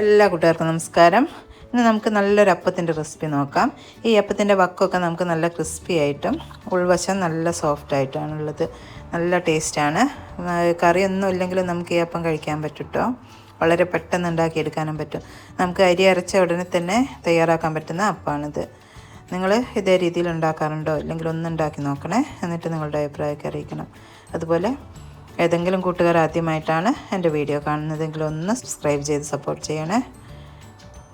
എല്ലാ കൂട്ടുകാർക്കും നമസ്കാരം. ഇന്ന് നമുക്ക് നല്ലൊരു അപ്പത്തിന്റെ റെസിപ്പി നോക്കാം. ഈ അപ്പത്തിന്റെ വക്കൊക്കെ നമുക്ക് നല്ല ക്രിസ്പി ആയിട്ടും ഉൾവശം നല്ല സോഫ്റ്റ് ആയിട്ടാണുള്ളത് നല്ല ടേസ്റ്റാണ് കറിയൊന്നും ഇല്ലെങ്കിലും നമുക്ക് ഈ അപ്പം കഴിക്കാൻ പറ്റൂട്ടോ വളരെ പെട്ടെന്ന് ഉണ്ടാക്കിയെടുക്കാനും പറ്റും. നമുക്ക് അരി അരച്ച ഉടനെ തന്നെ തയ്യാറാക്കാൻ പറ്റുന്ന അപ്പമാണിത് നിങ്ങൾ ഇതേ രീതിയിൽ ഉണ്ടാക്കാറുണ്ടോ? അല്ലെങ്കിൽ ഒന്ന് ഉണ്ടാക്കി നോക്കണേ. എന്നിട്ട് നിങ്ങളുടെ അഭിപ്രായമൊക്കെ അറിയിക്കണം. അതുപോലെ ഏതെങ്കിലും കൂട്ടുകാർ ആദ്യമായിട്ടാണ് എന്റെ വീഡിയോ കാണുന്നതെങ്കിൽ ഒന്ന് സബ്സ്ക്രൈബ് ചെയ്ത് സപ്പോർട്ട് ചെയ്യണേ.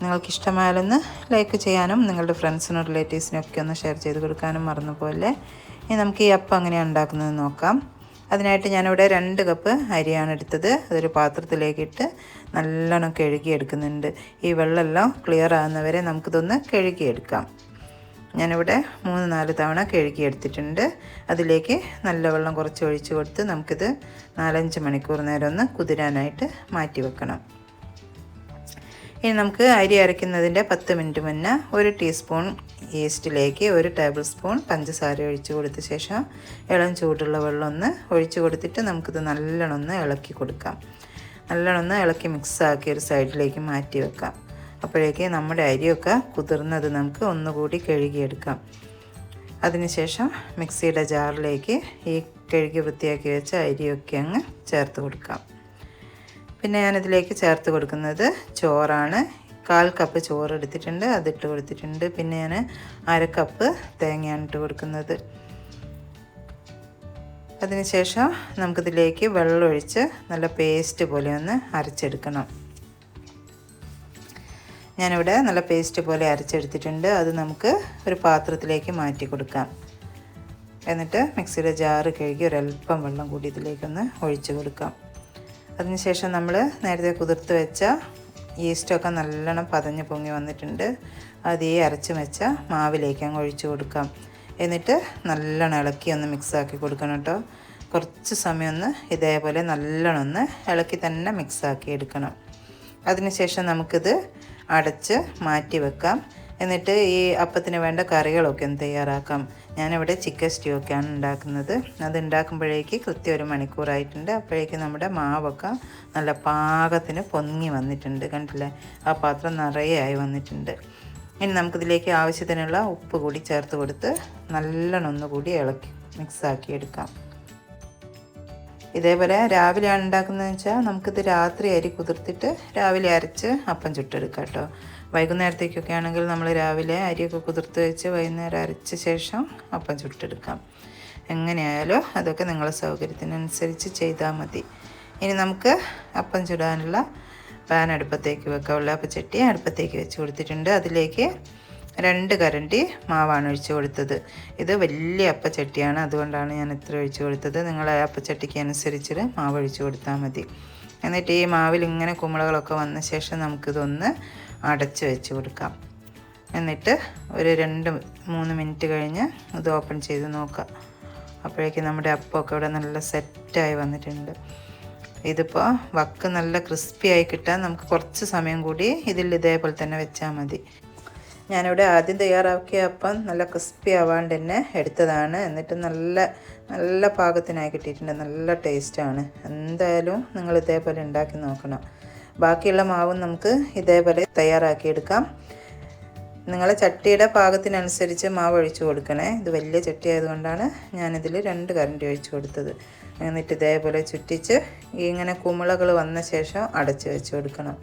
നിങ്ങൾക്കിഷ്ടമായാലൊന്ന് ലൈക്ക് ചെയ്യാനും നിങ്ങളുടെ ഫ്രണ്ട്സിനും റിലേറ്റീവ്സിനും ഒക്കെ ഒന്ന് ഷെയർ ചെയ്ത് കൊടുക്കാനും മറന്നു പോലെ ഇനി നമുക്ക് ഈ അപ്പം എങ്ങനെയാണ് ഉണ്ടാക്കുന്നത് നോക്കാം. അതിനായിട്ട് ഞാനിവിടെ രണ്ട് കപ്പ് അരിയാണ് എടുത്തത്. അതൊരു പാത്രത്തിലേക്കിട്ട് നല്ലോണം കഴുകിയെടുക്കുന്നുണ്ട്. ഈ വെള്ളമെല്ലാം ക്ലിയർ ആകുന്നവരെ നമുക്കിതൊന്ന് കഴുകിയെടുക്കാം. ഞാനിവിടെ മൂന്ന് നാല് തവണ കഴുകി എടുത്തിട്ടുണ്ട്. അതിലേക്ക് നല്ല വെള്ളം കുറച്ച് ഒഴിച്ചു കൊടുത്ത് നമുക്കിത് നാലഞ്ച് മണിക്കൂർ നേരം ഒന്ന് കുതിരാനായിട്ട് മാറ്റി വെക്കണം. ഇനി നമുക്ക് അരി അരയ്ക്കുന്നതിന്റെ പത്ത് മിനിറ്റ് മുന്നേ ഒരു ടീസ്പൂൺ ഈസ്റ്റിലേക്ക് ഒരു ടേബിൾ സ്പൂൺ പഞ്ചസാര ഒഴിച്ചു കൊടുത്ത ശേഷം ഇളം ചൂടുള്ള വെള്ളം ഒന്ന് ഒഴിച്ച് കൊടുത്തിട്ട് നമുക്കിത് നല്ലോണം ഒന്ന് ഇളക്കി കൊടുക്കാം. നല്ലോണം ഒന്ന് ഇളക്കി മിക്സാക്കി ഒരു സൈഡിലേക്ക് മാറ്റി വെക്കാം. അപ്പോഴേക്ക് നമ്മുടെ അരിയൊക്കെ കുതിർന്നത് നമുക്ക് ഒന്നുകൂടി കഴുകിയെടുക്കാം. അതിനുശേഷം മിക്സിയുടെ ജാറിലേക്ക് ഈ കഴുകി വൃത്തിയാക്കി വെച്ച അരിയൊക്കെ അങ്ങ് ചേർത്ത് കൊടുക്കാം. പിന്നെ ഞാനിതിലേക്ക് ചേർത്ത് കൊടുക്കുന്നത് ചോറാണ്. കാൽ കപ്പ് ചോറ് എടുത്തിട്ടുണ്ട് അതിട്ട് കൊടുത്തിട്ടുണ്ട്. പിന്നെ ഞാൻ അര കപ്പ് തേങ്ങയാണ് ഇട്ട് കൊടുക്കുന്നത്. അതിനുശേഷം നമുക്കിതിലേക്ക് വെള്ളമൊഴിച്ച് നല്ല പേസ്റ്റ് പോലെ ഒന്ന് അരച്ചെടുക്കണം. ഞാനിവിടെ നല്ല പേസ്റ്റ് പോലെ അരച്ചെടുത്തിട്ടുണ്ട്. അത് നമുക്ക് ഒരു പാത്രത്തിലേക്ക് മാറ്റി കൊടുക്കാം. എന്നിട്ട് മിക്സിയുടെ ജാറ് കഴുകി ഒരല്പം വെള്ളം കൂടി ഇതിലേക്കൊന്ന് ഒഴിച്ചു കൊടുക്കാം. അതിനുശേഷം നമ്മൾ നേരത്തെ കുതിർത്ത് വെച്ച ഈസ്റ്റൊക്കെ നല്ലോണം പതഞ്ഞ് പൊങ്ങി വന്നിട്ടുണ്ട്. അത് ഈ അരച്ച് വെച്ച മാവിലേക്ക് അങ്ങ് ഒഴിച്ചു കൊടുക്കാം. എന്നിട്ട് നല്ലോണം ഇളക്കി ഒന്ന് മിക്സാക്കി കൊടുക്കണം കേട്ടോ. കുറച്ച് സമയം ഒന്ന് ഇതേപോലെ നല്ലോണം ഒന്ന് ഇളക്കി തന്നെ മിക്സാക്കി എടുക്കണം. അതിനുശേഷം നമുക്കിത് അടച്ച് മാറ്റി വെക്കാം. എന്നിട്ട് ഈ അപ്പത്തിന് വേണ്ട കറികളൊക്കെ ഒന്ന് തയ്യാറാക്കാം. ഞാനിവിടെ ചിക്കൻ സ്റ്റ്യൂ ഒക്കെയാണ് ഉണ്ടാക്കുന്നത്. അത് ഉണ്ടാക്കുമ്പോഴേക്ക് കൃത്യം ഒരു മണിക്കൂറായിട്ടുണ്ട്. അപ്പോഴേക്ക് നമ്മുടെ മാവൊക്കെ നല്ല പാകത്തിന് പൊങ്ങി വന്നിട്ടുണ്ട്. കണ്ടില്ലേ? ആ പാത്രം നിറയെ ആയി വന്നിട്ടുണ്ട്. ഇനി നമുക്കിതിലേക്ക് ആവശ്യത്തിനുള്ള ഉപ്പ് കൂടി ചേർത്ത് കൊടുത്ത് നല്ലോണം ഒന്നുകൂടി ഇളക്കി മിക്സാക്കി എടുക്കാം. ഇതേപോലെ രാവിലെയാണ് ഉണ്ടാക്കുന്നതെന്ന് വെച്ചാൽ നമുക്കിത് രാത്രി അരി കുതിർത്തിട്ട് രാവിലെ അരച്ച് അപ്പം ചുട്ടെടുക്കാം കേട്ടോ. വൈകുന്നേരത്തേക്കൊക്കെ ആണെങ്കിൽ നമ്മൾ രാവിലെ അരിയൊക്കെ കുതിർത്ത് വെച്ച് വൈകുന്നേരം അരച്ച ശേഷം അപ്പം ചുട്ടെടുക്കാം. എങ്ങനെയായാലും അതൊക്കെ നിങ്ങളുടെ സൗകര്യത്തിനനുസരിച്ച് ചെയ്താൽ മതി. ഇനി നമുക്ക് അപ്പം ചുടാനുള്ള പാൻ അടുപ്പത്തേക്ക് വെക്കാം. ഉള്ളാപ്പച്ചട്ടി അടുപ്പത്തേക്ക് വെച്ച് കൊടുത്തിട്ടുണ്ട്. അതിലേക്ക് രണ്ട് കരണ്ടി മാവാണ് ഒഴിച്ചു കൊടുത്തത്. ഇത് വലിയ അപ്പച്ചട്ടിയാണ്. അതുകൊണ്ടാണ് ഞാൻ ഇത്ര ഒഴിച്ചു കൊടുത്തത്. നിങ്ങൾ ആ അപ്പച്ചട്ടിക്ക് അനുസരിച്ച് മാവ് ഒഴിച്ചു കൊടുത്താൽ മതി. എന്നിട്ട് ഈ മാവിൽ ഇങ്ങനെ കുമ്പളകളൊക്കെ വന്ന ശേഷം നമുക്കിതൊന്ന് അടച്ചു വെച്ച് കൊടുക്കാം. എന്നിട്ട് ഒരു രണ്ട് മൂന്ന് മിനിറ്റ് കഴിഞ്ഞ് ഇത് ഓപ്പൺ ചെയ്ത് നോക്കാം അപ്പോഴേക്കും നമ്മുടെ അപ്പമൊക്കെ ഇവിടെ നല്ല സെറ്റായി വന്നിട്ടുണ്ട്. ഇതിപ്പോൾ വക്ക് നല്ല ക്രിസ്പി ആയി കിട്ടാൻ നമുക്ക് കുറച്ച് സമയം കൂടി ഇതിൽ ഇതേപോലെ തന്നെ വെച്ചാൽ മതി. ഞാനിവിടെ ആദ്യം തയ്യാറാക്കിയ അപ്പം നല്ല ക്രിസ്പി ആവാണ്ട് തന്നെ എടുത്തതാണ്. എന്നിട്ട് നല്ല നല്ല പാകത്തിനായി കിട്ടിയിട്ടുണ്ട്. നല്ല ടേസ്റ്റാണ് എന്തായാലും നിങ്ങൾ ഇതേപോലെ ഉണ്ടാക്കി നോക്കണം. ബാക്കിയുള്ള മാവും നമുക്ക് ഇതേപോലെ തയ്യാറാക്കിയെടുക്കാം നിങ്ങളെ ചട്ടിയുടെ പാകത്തിനനുസരിച്ച് മാവ് ഒഴിച്ചു കൊടുക്കണേ. ഇത് വലിയ ചട്ടി ആയതുകൊണ്ടാണ് ഞാനിതിൽ രണ്ട് കരണ്ടി ഒഴിച്ചു കൊടുത്തത്. എന്നിട്ട് ഇതേപോലെ ചുറ്റിച്ച് ഇങ്ങനെ കുമിളകൾ വന്ന ശേഷം അടച്ച് വെച്ച് കൊടുക്കണം.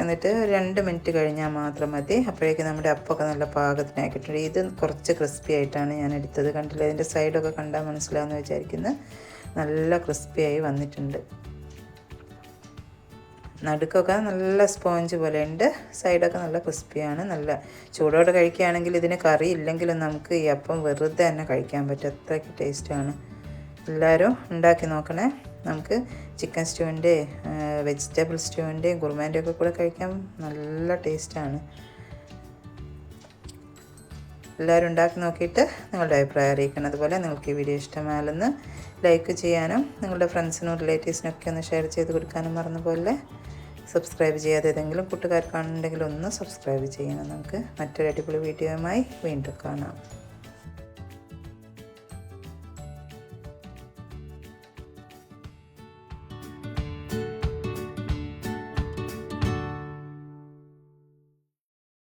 എന്നിട്ട് രണ്ട് മിനിറ്റ് കഴിഞ്ഞാൽ മാത്രം മതി. അപ്പോഴേക്കും നമ്മുടെ അപ്പമൊക്കെ നല്ല പാകത്തിനായി കിട്ടും. ഇത് കുറച്ച് ക്രിസ്പി ആയിട്ടാണ് ഞാൻ എടുത്തത്. കണ്ടില്ല? ഇതിന്റെ സൈഡൊക്കെ കണ്ടാൽ മനസ്സിലാവുമെന്ന് വിചാരിക്കുന്നു. നല്ല ക്രിസ്പിയായി വന്നിട്ടുണ്ട്. നടുക്കൊക്കെ നല്ല സ്പോഞ്ച് പോലെ ഉണ്ട്. സൈഡൊക്കെ നല്ല ക്രിസ്പിയാണ് നല്ല ചൂടോടെ കഴിക്കുകയാണെങ്കിൽ ഇതിന് കറി ഇല്ലെങ്കിലും നമുക്ക് ഈ അപ്പം വെറുതെ തന്നെ കഴിക്കാൻ പറ്റും. അത്രയ്ക്ക് ടേസ്റ്റാണ് എല്ലാവരും ഉണ്ടാക്കി നോക്കണേ. നമുക്ക് ചിക്കൻ സ്റ്റൂവിന്റെ വെജിറ്റബിൾ സ്റ്റൂവിന്റെയും കുറുമേന്റെയും ഒക്കെ കൂടെ കഴിക്കാൻ നല്ല ടേസ്റ്റാണ് എല്ലാവരും ഉണ്ടാക്കി നോക്കിയിട്ട് നിങ്ങളുടെ അഭിപ്രായം അറിയിക്കണം. അതുപോലെ നിങ്ങൾക്ക് ഈ വീഡിയോ ഇഷ്ടമായാലൊന്ന് ലൈക്ക് ചെയ്യാനും നിങ്ങളുടെ ഫ്രണ്ട്സിനും റിലേറ്റീവ്സിനൊക്കെ ഒന്ന് ഷെയർ ചെയ്ത് കൊടുക്കാനും മറന്നു പോലെ സബ്സ്ക്രൈബ് ചെയ്യാതെ ഏതെങ്കിലും കൂട്ടുകാർ കാണുന്നുണ്ടെങ്കിൽ ഒന്ന് സബ്സ്ക്രൈബ് ചെയ്യണം. നമുക്ക് മറ്റൊരു അടിപൊളി വീഡിയോയുമായി വീണ്ടും കാണാം.